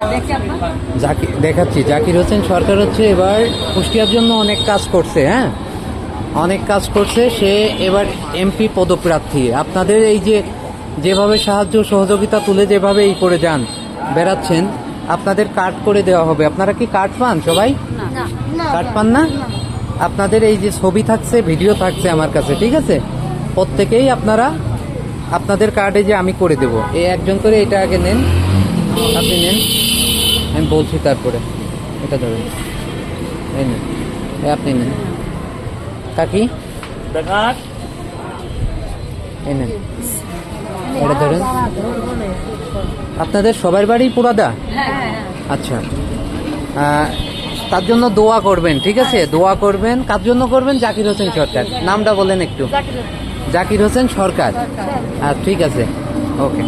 দেখি আপনার। জাকির দেখাচ্ছি। জাকির হোসেন সরকার হচ্ছে এবার কুষ্টিয়ার জন্য অনেক কাজ করছে হ্যাঁ? অনেক কাজ করছে। সে এবার এমপি পদপ্রার্থী। আপনাদের এই যে যেভাবে সাহায্য সহযোগিতা তুলে যেভাবে এই করে যান বেড়াচ্ছেন আপনাদের কার্ড করে দেওয়া হবে। আপনারা কি কার্ড পান সবাই? কার্ড পান না? আপনাদের এই যে ছবি থাকছে ভিডিও থাকছে আমার কাছে ঠিক আছে? প্রত্যেকেই আপনারা আপনাদের কার্ডে যে আমি করে দেব। এই একজন করে এটা আগে নেন। আপনি নেন। আমি বলছি তারপরে। এটা ধরুন। এই নেন। এই আপনি নেন। কাকি? এই নেন। এটা ধরুন। আপনাদের সবার বাড়ি পুরাদা? হ্যাঁ আচ্ছা তার জন্য দোয়া করবেন ঠিক আছে? দোয়া করবেন। কার জন্য করবেন? জাকির হোসেন সরকার। নামটা বলেন একটু। জাকির হোসেন। সরকার। আচ্ছা ঠিক আছে। ওকে।